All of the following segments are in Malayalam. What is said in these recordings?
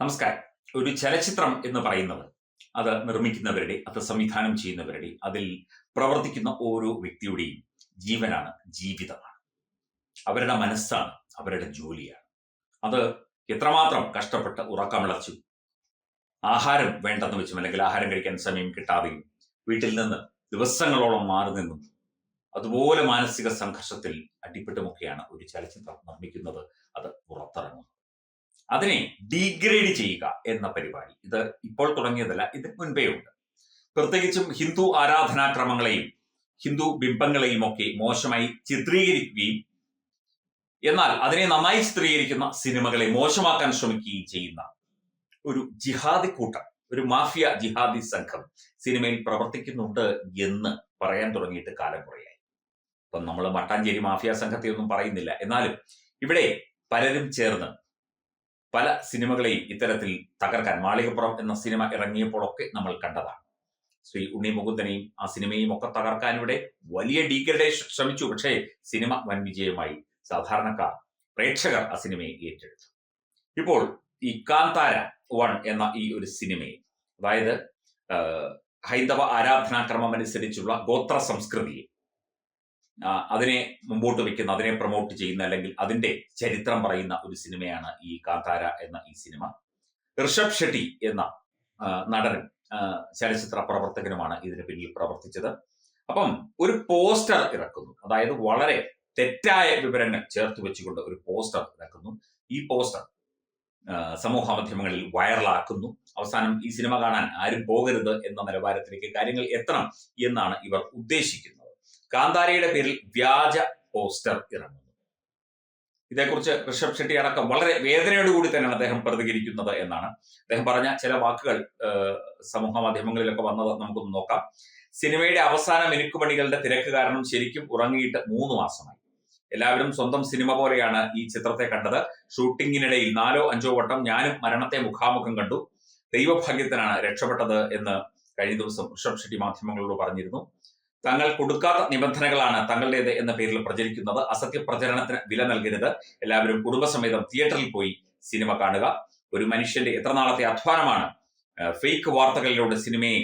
നമസ്കാരം. ഒരു ചലച്ചിത്രം എന്ന് പറയുന്നത് അത് നിർമ്മിക്കുന്നവരുടെ അത് സംവിധാനം ചെയ്യുന്നവരുടെ അതിൽ പ്രവർത്തിക്കുന്ന ഓരോ വ്യക്തിയുടെയും ജീവനാണ് ജീവിതമാണ്. അവരുടെ മനസ്സാണ് അവരുടെ ജോലിയാണ്. അത് എത്രമാത്രം കഷ്ടപ്പെട്ട് ഉറക്കമിളച്ചു ആഹാരം വേണ്ടെന്ന് വെച്ചും അല്ലെങ്കിൽ ആഹാരം കഴിക്കാൻ സമയം കിട്ടാതെയും വീട്ടിൽ നിന്ന് ദിവസങ്ങളോളം മാറി നിന്നും അതുപോലെ മാനസിക സംഘർഷത്തിൽ അടിപ്പെട്ടുമൊക്കെയാണ് ഒരു ചലച്ചിത്രം നിർമ്മിക്കുന്നത്. അത് പുറത്തിറങ്ങുന്നത്. അതിനെ ഡീഗ്രേഡ് ചെയ്യുക എന്ന പരിപാടി. ഇത് ഇപ്പോൾ തുടങ്ങിയതല്ല ഇത് മുൻപേ ഉണ്ട്. പ്രത്യേകിച്ചും ഹിന്ദു ആരാധനാക്രമങ്ങളെയും ഹിന്ദു ബിംബങ്ങളെയും ഒക്കെ മോശമായി ചിത്രീകരിക്കുകയും എന്നാൽ അതിനെ നന്നായി ചിത്രീകരിക്കുന്ന സിനിമകളെ മോശമാക്കാൻ ശ്രമിക്കുകയും ചെയ്യുന്ന ഒരു ജിഹാദി കൂട്ടം ഒരു മാഫിയ ജിഹാദി സംഘം സിനിമയിൽ പ്രവർത്തിക്കുന്നുണ്ട് എന്ന് പറയാൻ തുടങ്ങിയിട്ട് കാലം കുറയായി. ഇപ്പം നമ്മൾ മട്ടാഞ്ചേരി മാഫിയ സംഘത്തെ ഒന്നും പറയുന്നില്ല. എന്നാലും ഇവിടെ പലരും ചേർന്ന് പല സിനിമകളെയും ഇത്തരത്തിൽ തകർക്കാൻ മാളികപ്പുറം എന്ന സിനിമ ഇറങ്ങിയപ്പോഴൊക്കെ നമ്മൾ കണ്ടതാണ്. ശ്രീ ഉണ്ണി മുകുന്ദനെയും ആ സിനിമയും ഒക്കെ തകർക്കാൻ ഇവിടെ വലിയ ഡീഗ്രഡേഷൻ ശ്രമിച്ചു. പക്ഷേ സിനിമ വൻ വിജയമായി സാധാരണക്കാർ പ്രേക്ഷകർ ആ സിനിമയെ ഏറ്റെടുത്തു. ഇപ്പോൾ ഈ കാന്താര വൺ എന്ന ഈ ഒരു സിനിമയെ അതായത് ഹൈന്ദവ ആരാധനാക്രമം അനുസരിച്ചുള്ള ഗോത്ര സംസ്കൃതിയെ അതിനെ മുമ്പോട്ട് വെക്കുന്ന അതിനെ പ്രൊമോട്ട് ചെയ്യുന്ന അല്ലെങ്കിൽ അതിന്റെ ചരിത്രം പറയുന്ന ഒരു സിനിമയാണ് ഈ കാന്താര എന്ന ഈ സിനിമ. ഋഷഭ് ഷെട്ടി എന്ന നടനും ചലച്ചിത്ര പ്രവർത്തകനുമാണ് ഇതിന് പിന്നിൽ പ്രവർത്തിച്ചത്. അപ്പം ഒരു പോസ്റ്റർ ഇറക്കുന്നു. അതായത് വളരെ തെറ്റായ വിവരങ്ങൾ ചേർത്ത് വെച്ചുകൊണ്ട് ഒരു പോസ്റ്റർ ഇറക്കുന്നു. ഈ പോസ്റ്റർ സമൂഹ മാധ്യമങ്ങളിൽ വൈറലാക്കുന്നു. അവസാനം ഈ സിനിമ കാണാൻ ആരും പോകരുത് എന്ന നിലവാരത്തിലേക്ക് കാര്യങ്ങൾ എത്തണം എന്നാണ് ഇവർ ഉദ്ദേശിക്കുന്നത്. കാന്താരയുടെ പേരിൽ വ്യാജ പോസ്റ്റർ ഇറങ്ങുന്നു. ഇതേക്കുറിച്ച് ഋഷഭ് ഷെട്ടി അടക്കം വളരെ വേദനയോടുകൂടി തന്നെയാണ് അദ്ദേഹം പ്രതികരിക്കുന്നത് എന്നാണ്. അദ്ദേഹം പറഞ്ഞ ചില വാക്കുകൾ സമൂഹ മാധ്യമങ്ങളിലൊക്കെ വന്നത് നമുക്കൊന്ന് നോക്കാം. സിനിമയുടെ അവസാന മിനുക്കുപണികളുടെ തിരക്ക് കാരണം ശരിക്കും ഉറങ്ങിയിട്ട് മൂന്ന് മാസമായി. എല്ലാവരും സ്വന്തം സിനിമ പോലെയാണ് ഈ ചിത്രത്തെ കണ്ടത്. ഷൂട്ടിങ്ങിനിടയിൽ നാലോ അഞ്ചോ വട്ടം ഞാനും മരണത്തെ മുഖാമുഖം കണ്ടു. ദൈവഭാഗ്യത്തിനാണ് രക്ഷപ്പെട്ടത് എന്ന് കഴിഞ്ഞ ദിവസം ഋഷഭ് ഷെട്ടി മാധ്യമങ്ങളോട് പറഞ്ഞിരുന്നു. തങ്ങൾ കൊടുക്കാത്ത നിബന്ധനകളാണ് തങ്ങളുടേത് എന്ന പേരിൽ പ്രചരിക്കുന്നത്. അസത്യ പ്രചരണത്തിന് വില നൽകരുത്. എല്ലാവരും കുടുംബസമേതം തിയേറ്ററിൽ പോയി സിനിമ കാണുക. ഒരു മനുഷ്യന്റെ എത്ര നാളത്തെ അധ്വാനമാണ് ഫേക്ക് വാർത്തകളിലൂടെ സിനിമയെ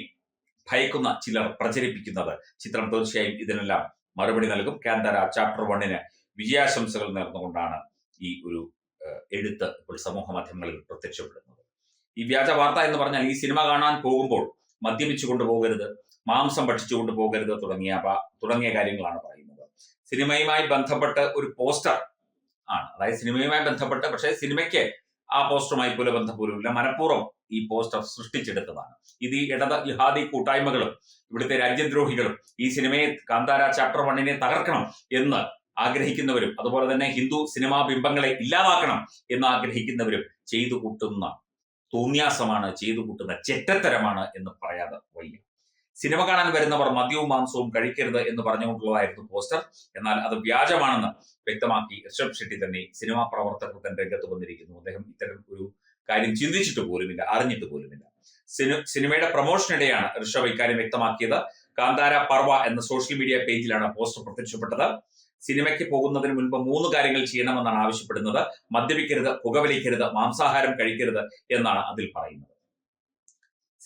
ഭയക്കുന്ന ചിലർ പ്രചരിപ്പിക്കുന്നത്. ചിത്രം തീർച്ചയായും ഇതിനെല്ലാം മറുപടി നൽകും. കാന്താര ചാപ്റ്റർ വണ്ണിന് വിജയാശംസകൾ നേർന്നുകൊണ്ടാണ് ഈ ഒരു എഴുത്ത് ഇപ്പോൾ സമൂഹ മാധ്യമങ്ങളിൽ പ്രത്യക്ഷപ്പെടുന്നത്. ഈ വ്യാജ വാർത്ത എന്ന് പറഞ്ഞാൽ ഈ സിനിമ കാണാൻ പോകുമ്പോൾ മദ്യപിച്ചു കൊണ്ടുപോകരുത് മാംസം ഭക്ഷിച്ചു കൊണ്ടുപോകരുത് തുടങ്ങിയ തുടങ്ങിയ കാര്യങ്ങളാണ് പറയുന്നത്. സിനിമയുമായി ബന്ധപ്പെട്ട് ഒരു പോസ്റ്റർ ആണ്. അതായത് സിനിമയുമായി ബന്ധപ്പെട്ട് പക്ഷേ സിനിമയ്ക്ക് ആ പോസ്റ്ററുമായി പോലെ ബന്ധം പോലും ഇല്ല മനഃപൂർവം ഈ പോസ്റ്റർ സൃഷ്ടിച്ചെടുത്തതാണ്. ഇത് ഈ ഇടത് ജിഹാദി കൂട്ടായ്മകളും ഇവിടുത്തെ രാജ്യദ്രോഹികളും ഈ സിനിമയെ കാന്താര ചാപ്റ്റർ വണ്ണിനെ തകർക്കണം എന്ന് ആഗ്രഹിക്കുന്നവരും അതുപോലെ തന്നെ ഹിന്ദു സിനിമാ ബിംബങ്ങളെ ഇല്ലാതാക്കണം എന്ന് ആഗ്രഹിക്കുന്നവരും ചെയ്തു കൂട്ടുന്ന തോന്നിയാസമാണ് ചെയ്തു കൂട്ടുന്ന ചെറ്റത്തരമാണ് എന്ന് പറയാതെ വയ്യ. സിനിമ കാണാൻ വരുന്നവർ മദ്യവും മാംസവും കഴിക്കരുത് എന്ന് പറഞ്ഞുകൊണ്ടുള്ളതായിരുന്നു പോസ്റ്റർ. എന്നാൽ അത് വ്യാജമാണെന്ന് വ്യക്തമാക്കി ഋഷഭ് ഷെട്ടി തന്നെ സിനിമാ പ്രവർത്തകർ തന്നെ രംഗത്ത് വന്നിരിക്കുന്നു. അദ്ദേഹം ഇത്തരം ഒരു കാര്യം ചിന്തിച്ചിട്ട് പോലുമില്ല അറിഞ്ഞിട്ട് പോലുമില്ല. സിനി സിനിമയുടെ പ്രൊമോഷനിടെയാണ് ഋഷഭ് ഇക്കാര്യം വ്യക്തമാക്കിയത്. കാന്താര പർവ എന്ന സോഷ്യൽ മീഡിയ പേജിലാണ് പോസ്റ്റർ പ്രത്യക്ഷപ്പെട്ടത്. സിനിമയ്ക്ക് പോകുന്നതിന് മുൻപ് മൂന്ന് കാര്യങ്ങൾ ചെയ്യണമെന്നാണ് ആവശ്യപ്പെടുന്നത്. മദ്യപിക്കരുത് പുകവലിക്കരുത് മാംസാഹാരം കഴിക്കരുത് എന്നാണ് അതിൽ പറയുന്നത്.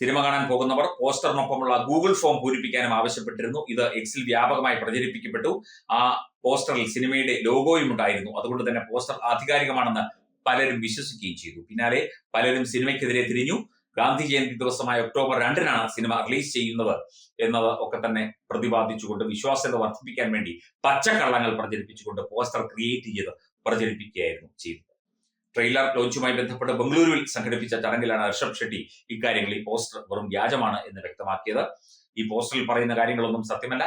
സിനിമ കാണാൻ പോകുന്നവർ പോസ്റ്ററിനൊപ്പമുള്ള ഗൂഗിൾ ഫോം പൂരിപ്പിക്കാനും ആവശ്യപ്പെട്ടിരുന്നു. ഇത് എക്സിൽ വ്യാപകമായി പ്രചരിപ്പിക്കപ്പെട്ടു. ആ പോസ്റ്ററിൽ സിനിമയുടെ ലോഗോയും ഉണ്ടായിരുന്നു. അതുകൊണ്ട് തന്നെ പോസ്റ്റർ ആധികാരികമാണെന്ന് പലരും വിശ്വസിക്കുകയും ചെയ്തു. പിന്നാലെ പലരും സിനിമയ്ക്കെതിരെ തിരിഞ്ഞു. ഗാന്ധി ജയന്തി ദിവസമായ ഒക്ടോബർ രണ്ടിനാണ് സിനിമ റിലീസ് ചെയ്യുന്നത് എന്നത് ഒക്കെ തന്നെ പ്രതിപാദിച്ചുകൊണ്ട് വിശ്വാസ്യത വർദ്ധിപ്പിക്കാൻ വേണ്ടി പച്ചക്കള്ളങ്ങൾ പ്രചരിപ്പിച്ചുകൊണ്ട് പോസ്റ്റർ ക്രിയേറ്റ് ചെയ്ത് പ്രചരിപ്പിക്കുകയായിരുന്നു ചെയ്തത് ട്രെയിലർ ലോഞ്ചുമായി ബന്ധപ്പെട്ട് ബംഗളൂരുവിൽ സംഘടിപ്പിച്ച ചടങ്ങിലാണ് ഋഷഭ് ഷെട്ടി ഇക്കാര്യങ്ങൾ ഈ പോസ്റ്റർ വെറും വ്യാജമാണ് എന്ന് വ്യക്തമാക്കിയത്. ഈ പോസ്റ്ററിൽ പറയുന്ന കാര്യങ്ങളൊന്നും സത്യമല്ല.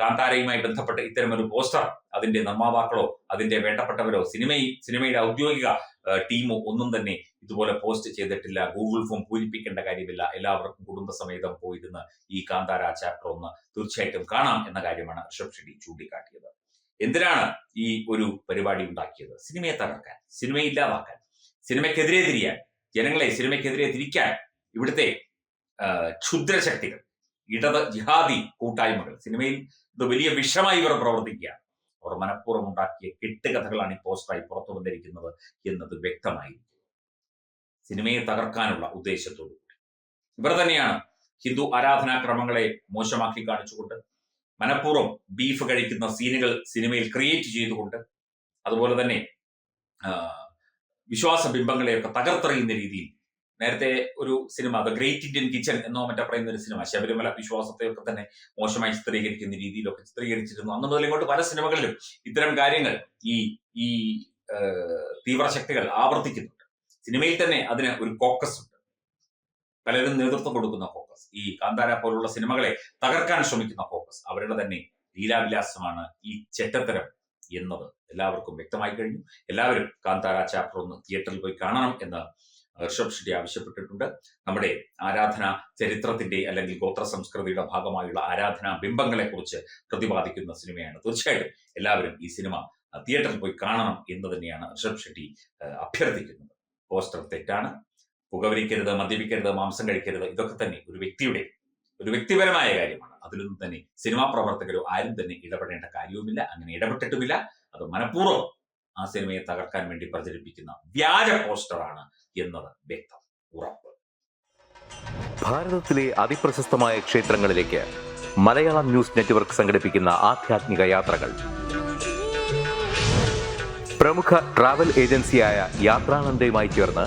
കാന്താരയുമായി ബന്ധപ്പെട്ട് ഇത്തരം ഒരു പോസ്റ്റർ അതിന്റെ നിർമ്മാതാക്കളോ അതിന്റെ വേണ്ടപ്പെട്ടവരോ സിനിമയിൽ സിനിമയുടെ ഔദ്യോഗിക ടീമോ ഒന്നും തന്നെ ഇതുപോലെ പോസ്റ്റ് ചെയ്തിട്ടില്ല. ഗൂഗിൾ ഫോം പൂരിപ്പിക്കേണ്ട കാര്യമില്ല. എല്ലാവർക്കും കുടുംബസമേതം പോയിരുന്ന് ഈ കാന്താര ചാപ്റ്റർ ഒന്ന് തീർച്ചയായിട്ടും കാണാം എന്ന കാര്യമാണ് ഋഷഭ് ഷെട്ടി ചൂണ്ടിക്കാട്ടിയത്. എന്തിനാണ് ഈ ഒരു പരിപാടി ഉണ്ടാക്കിയത്? സിനിമയെ തകർക്കാൻ സിനിമയെ ഇല്ലാതാക്കാൻ സിനിമയ്ക്കെതിരെ തിരിയാൻ ജനങ്ങളെ സിനിമയ്ക്കെതിരെ തിരിക്കാൻ ഇവിടുത്തെ ക്ഷുദ്രശക്തികൾ ഇടത് ജിഹാദി കൂട്ടായ്മകൾ സിനിമയിൽ ഇത് വലിയ വിഷമായി ഇവർ പ്രവർത്തിക്കുകയാണ്. അവർ മനഃപൂർവം ഉണ്ടാക്കിയ കെട്ടുകഥകളാണ് ഈ പോസ്റ്ററായി പുറത്തു വന്നിരിക്കുന്നത് എന്നത് വ്യക്തമായിരിക്കും. സിനിമയെ തകർക്കാനുള്ള ഉദ്ദേശത്തോടു കൂടി ഇവർ തന്നെയാണ് ഹിന്ദു ആരാധനാക്രമങ്ങളെ മോശമാക്കി കാണിച്ചുകൊണ്ട് മനഃപൂർവം ബീഫ് കഴിക്കുന്ന സീനുകൾ സിനിമയിൽ ക്രിയേറ്റ് ചെയ്തുകൊണ്ട് അതുപോലെ തന്നെ വിശ്വാസ ബിംബങ്ങളെയൊക്കെ തകർത്തെറിയുന്ന രീതിയിൽ നേരത്തെ ഒരു cinema the great Indian kitchen എന്നോ മറ്റോ പറയുന്ന ഒരു സിനിമ ശബരിമല വിശ്വാസത്തെയൊക്കെ തന്നെ മോശമായി ചിത്രീകരിക്കുന്ന രീതിയിലൊക്കെ ചിത്രീകരിച്ചിരുന്നു. അന്ന് മുതൽ ഇങ്ങോട്ട് പല സിനിമകളിലും ഇത്തരം കാര്യങ്ങൾ ഈ ഈ തീവ്രശക്തികൾ ആവർത്തിക്കുന്നുണ്ട്. സിനിമയിൽ തന്നെ അതിന് ഒരു കോക്കസ് ഉണ്ട്. പലരും നേതൃത്വം കൊടുക്കുന്ന ഫോക്കസ്. ഈ കാന്താര പോലുള്ള സിനിമകളെ തകർക്കാൻ ശ്രമിക്കുന്ന ഫോക്കസ്. അവരുടെ തന്നെ ലീലാവിലാസമാണ് ഈ ചെറ്റത്തരം എന്നത്. എല്ലാവർക്കും വ്യക്തമായി കഴിഞ്ഞു. എല്ലാവരും കാന്താര ചാപ്റ്റർ ഒന്ന് തിയേറ്ററിൽ പോയി കാണണം എന്ന് ഋഷഭ് ഷെട്ടി ആവശ്യപ്പെട്ടിട്ടുണ്ട്. നമ്മുടെ ആരാധന ചരിത്രത്തിന്റെ അല്ലെങ്കിൽ ഗോത്ര സംസ്കൃതിയുടെ ഭാഗമായുള്ള ആരാധനാ ബിംബങ്ങളെ കുറിച്ച് പ്രതിപാദിക്കുന്ന സിനിമയാണ്. തീർച്ചയായിട്ടും എല്ലാവരും ഈ സിനിമ തിയേറ്ററിൽ പോയി കാണണം എന്ന് തന്നെയാണ് ഋഷഭ് ഷെട്ടി അഭ്യർത്ഥിക്കുന്നത്. പോസ്റ്റർ തെറ്റാണ്. പുകവലിക്കരുത് മദ്യപിക്കരുത് മാംസം കഴിക്കരുത് ഇതൊക്കെ തന്നെ ഒരു വ്യക്തിയുടെ ഒരു വ്യക്തിപരമായ കാര്യമാണ്. അതിലൊന്നും തന്നെ സിനിമാ പ്രവർത്തകരോ ആരും തന്നെ ഇടപെടേണ്ട കാര്യവുമില്ല അങ്ങനെ ഇടപെട്ടിട്ടുമില്ല. അത് മനഃപൂർവം ആ സിനിമയെ തകർക്കാൻ വേണ്ടി പ്രചരിപ്പിക്കുന്ന വ്യാജ പോസ്റ്ററാണ് എന്നത് വ്യക്തം ഉറപ്പ്. ഭാരതത്തിലെ അതിപ്രശസ്തമായ ക്ഷേത്രങ്ങളിലേക്ക് മലയാളം ന്യൂസ് നെറ്റ്വർക്ക് സംഘടിപ്പിക്കുന്ന ആധ്യാത്മിക യാത്രകൾ. പ്രമുഖ ട്രാവൽ ഏജൻസിയായ യാത്രാനന്ദയുമായി ചേർന്ന്